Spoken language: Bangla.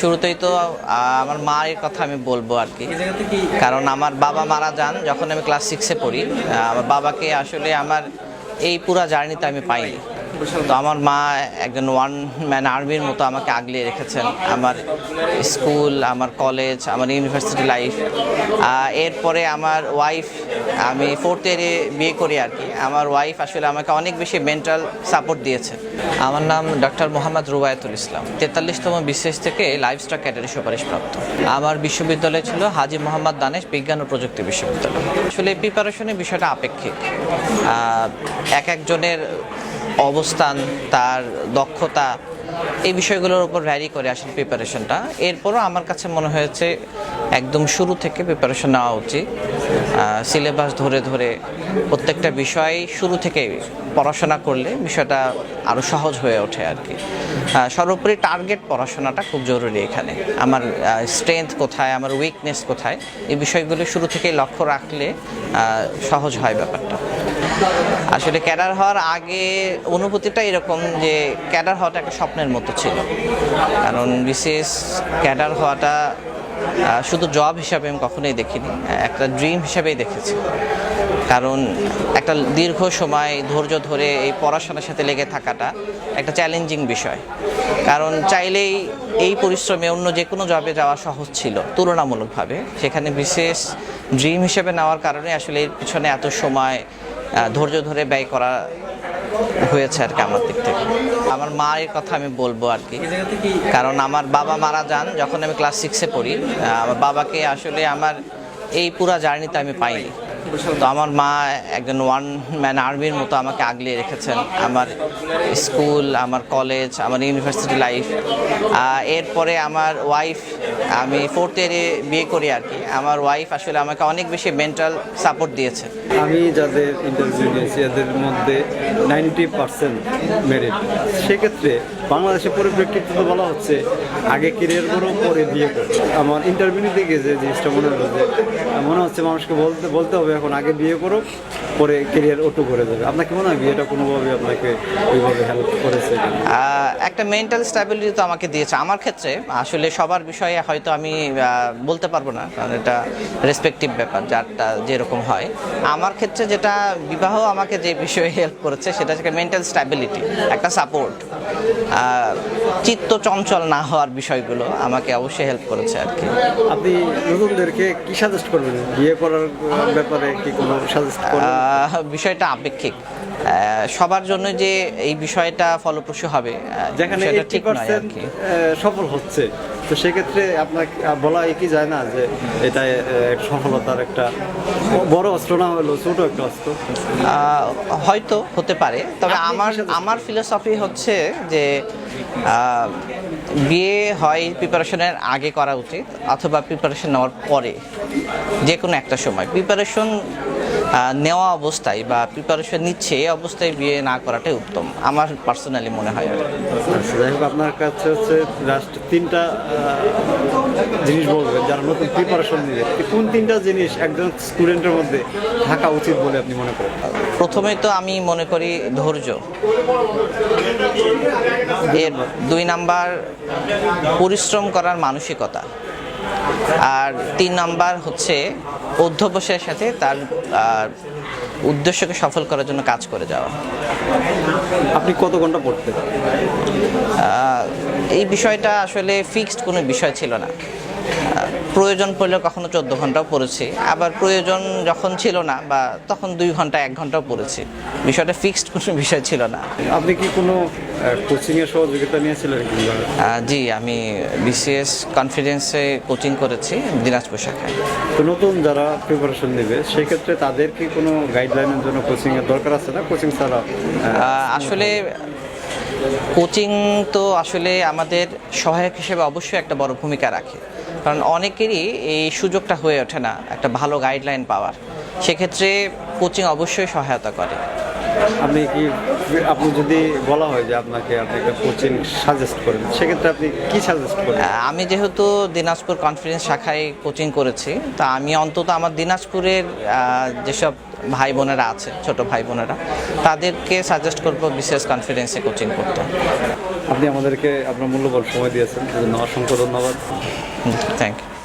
শুরুতেই তো আমার মায়ের কথা আমি বলব আর কি। কারণ আমার বাবা মারা যান যখন আমি ক্লাস সিক্সে পড়ি। আমার বাবাকে আসলে আমার এই পুরা জার্নিতে আমি পাইনি। তো আমার মা একজন ওয়ান ম্যান আর্মির মতো আমাকে আগলিয়ে রেখেছেন। আমার স্কুল আমার কলেজ আমার ইউনিভার্সিটি লাইফ এরপরে আমার ওয়াইফ আমি ফোর্থ ইয়ারে বিয়ে করি আর কি। আমার ওয়াইফ আসলে আমাকে অনেক বেশি মেন্টাল সাপোর্ট দিয়েছে। আমার নাম ডক্টর মোহাম্মদ রুবায়তুল ইসলাম। তেতাল্লিশতম বিশেষ থেকে লাইফ লাইফস্টক ক্যাটারি সুপারিশপ্রাপ্ত আমার বিশ্ববিদ্যালয় ছিল হাজি মোহাম্মদ দানেশ বিজ্ঞান ও প্রযুক্তি বিশ্ববিদ্যালয়। আসলে প্রিপারেশনের বিষয়টা আপেক্ষিক। এক একজনের অবস্থান, তার দক্ষতা, এই বিষয়গুলোর উপর ভ্যারি করে আসলে প্রিপারেশনটা এরপরও আমার কাছে মনে হয়েছে, একদম শুরু থেকে প্রিপারেশন নেওয়া উচিত। সিলেবাস ধরে ধরে প্রত্যেকটা বিষয় শুরু থেকে পড়াশোনা করলে বিষয়টা আরও সহজ হয়ে ওঠে আর কি। সর্বোপরি টার্গেট পড়াশোনাটা খুব জরুরি এখানে। আমার স্ট্রেংথ কোথায়, আমার উইকনেস কোথায়, এই বিষয়গুলো শুরু থেকেই লক্ষ্য রাখলে সহজ হয় ব্যাপারটা। আসলে ক্যাডার হওয়ার আগে অনুভূতিটা এরকম যে ক্যাডার হওয়াটা একটা স্বপ্নের মতো ছিল। কারণ বিশেষ ক্যাডার হওয়াটা শুধু জব হিসাবে আমি কখনোই দেখিনি, একটা ড্রিম হিসাবেই দেখেছি। কারণ একটা দীর্ঘ সময় ধৈর্য ধরে এই পড়াশোনার সাথে লেগে থাকাটা একটা চ্যালেঞ্জিং বিষয়। কারণ চাইলেই এই পরিশ্রমে অন্য যে কোনো জবে যাওয়া সহজ ছিল, তুলনামূলকভাবে। সেখানে বিশেষ ড্রিম হিসেবে নেওয়ার কারণে আসলে এর পিছনে এত সময় ধৈর্য ধরে ব্যয় করা হয়েছে আর কি আমার দিক থেকে। আমার মায়ের কথা আমি বলব আর কি। কারণ আমার বাবা মারা যান, যখন আমি ক্লাস সিক্সে পড়ি আমার বাবাকে আসলে আমার এই পুরা জার্নিতে আমি পাইনি। তো আমার মা একজন ওয়ান ম্যান আর্মির মতো আমাকে আগলিয়ে রেখেছেন। আমার স্কুল আমার কলেজ আমার ইউনিভার্সিটি লাইফ এরপরে আমার ওয়াইফ আমি ফোর্থ ইয়ারে বিয়ে করি আর কি। আমার ওয়াইফ আসলে আমাকে অনেক বেশি মেন্টাল সাপোর্ট দিয়েছে। আমি যাদের ইন্টারভিউ নিয়েছি এদের মধ্যে নাইনটি পার্সেন্ট মেরিট সেক্ষেত্রে বাংলাদেশের পরিপ্রেক্ষিতে তো বলা হচ্ছে, আগে কেরিয়ার করো পরে বিয়ে করো। আমার ইন্টারভিউ নিতে গিয়ে যে জিনিসটা মনে হলো যে, মনে হচ্ছে মানুষকে বলতে বলতে হবে, এখন আগে বিয়ে করো, পরে কেরিয়ার ওটু করে দেবে। আপনাকে মনে হয় বিয়েটা কোনোভাবে আপনাকে ওইভাবে হেল্প করেছে একটা মেন্টাল স্ট্যাবিলিটি তো আমাকে দিয়েছে। আমার ক্ষেত্রে, আসলে সবার বিষয়ে হয়তো আমি বলতে পারব না, কারণ এটা রেসপেক্টিভ ব্যাপার, যারটা যেরকম হয়। আমার ক্ষেত্রে যেটা, বিবাহ আমাকে যে বিষয়ে হেল্প করেছে, সেটা হচ্ছে মেন্টাল স্ট্যাবিলিটি একটা সাপোর্ট চিত্ত চঞ্চল না হওয়ার বিষয়গুলো আমাকে অবশ্যই হেল্প করেছে আর কি। আপনি নতুনদেরকে কি সাজেস্ট করবেন? বিয়ে করার ব্যাপারে কি কোনো সাজেস্ট বিষয়টা আপেক্ষিক। সবার জন্য যে এই বিষয়টা ফলপ্রসূ হবে যেখানে ঠিক সফল হচ্ছে। তো সেক্ষেত্রে আপনাকে বলা কি যায় না যে এটা সফলতার একটা বড় অস্ত্র না হলেও ছোট একটা অস্ত্র? হয়তো হতে পারে। তবে আমার আমার ফিলোসফি হচ্ছে যে বিয়ে হয় প্রিপারেশনের আগে করা উচিত অথবা প্রিপারেশন নেওয়ার পরে যে কোনো একটা সময়। প্রিপারেশন নেওয়া অবস্থায় বা প্রিপারেশন নিচ্ছে এই অবস্থায় বিয়ে না করাটাই উত্তম আমার পার্সোনালি মনে হয় আর যাই হোক আপনার কাছে হচ্ছে লাস্ট তিনটা জিনিস বলবেন যারা নতুন প্রিপারেশন নিবে। কোন তিনটা জিনিস একজন স্টুডেন্টের মধ্যে থাকা উচিত বলে আপনি মনে করেন? প্রথমে তো আমি মনে করি ধৈর্য। এর দুই নাম্বার পরিশ্রম করার মানসিকতা। আর তিন নাম্বার হচ্ছে অধ্যবসায়ের সাথে তার উদ্দেশ্যকে সফল করার জন্য কাজ করে যাওয়া। আপনি কত ঘণ্টা পড়তে এই বিষয়টা আসলে ফিক্সড কোনো বিষয় ছিল না। প্রয়োজন পড়লে কখনো চোদ্দ ঘন্টাও পড়েছি। আবার প্রয়োজন যখন ছিল না বা তখন দুই ঘণ্টা এক ঘন্টাও পড়েছি। বিষয়টা ফিক্সড কোনো বিষয় ছিল না। আপনি কি কোনো কোচিংয়ের সহযোগিতা নিয়েছিলেন জি আমি বিসিএস কনফিডেন্সে কোচিং করেছি দিনাজপুর শাখায়। তো নতুন যারা প্রিপারেশন নেবে সেক্ষেত্রে তাদের কি কোনো গাইডলাইনের জন্য কোচিংয়ের দরকার আছে না? কোচিং ছাড়া আসলে কোচিং তো আসলে আমাদের সহায়ক হিসেবে অবশ্যই একটা বড় ভূমিকা রাখে। কারণ অনেকেরই এই সুযোগটা হয়ে ওঠে না, একটা ভালো গাইডলাইন পাওয়ার। সেক্ষেত্রে কোচিং অবশ্যই সহায়তা করে। আপনি কি আপনি যদি বলা হয় যে আপনাকে আপনি একটা কোচিং সাজেস্ট করেন সেক্ষেত্রে আপনি কি সাজেস্ট করেন? আমি যেহেতু দিনাজপুর কনফারেন্স শাখায় কোচিং করেছি তা আমি অন্তত আমার দিনাজপুরের যেসব ভাই বোনেরা আছে ছোট ভাই বোনেরা তাদেরকে সাজেস্ট করব বিশেষ কনফারেন্সে কোচিং করতে। আপনি আমাদেরকে আপনার মূল্যবান সময় দিয়েছেন। অসংখ্য ধন্যবাদ। Thank you